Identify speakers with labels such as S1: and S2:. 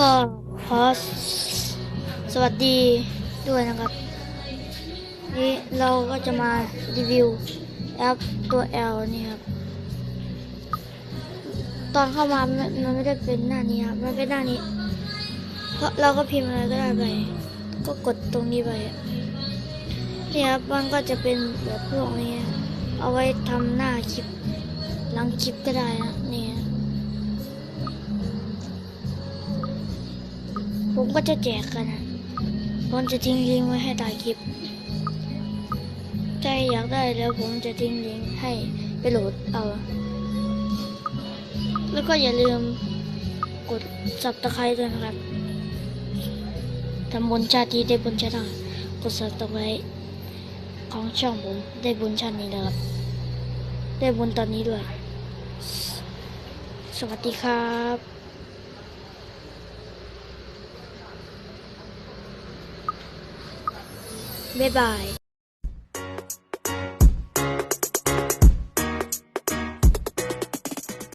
S1: ก็ขอสวัสดีด้วยนะครับ นี่เราก็จะมารีวิวแอปตัว L นี่ครับ ตอนเข้ามามันมันไม่ได้เป็นหน้านี้ครับ มันเป็นหน้านี้ เพราะเราก็พิมพ์อะไรก็ได้ไป ก็กดตรงนี้ไปนี่ครับมันก็จะเป็นแบบพวกนี้ เอาไว้ทำหน้าคลิปหลังคลิปก็ได้นะนี่ ผมก็จะแจกกันนะผมจะทิ้งลิงก์ไว้ให้ใต้คลิปใจอยากได้แล้วผมจะทิ้งลิงก์ให้ไปโหลดเอา แล้วก็อย่าลืมกดสับตะไคร้ด้วยนะครับทำบุญชาติได้บุญชาติหนากดสับตะไคร้ของช่องผมได้บุญชาตินี้นะครับ ได้บุญตอนนี้ด้วย สวัสดีครับ Bye-bye.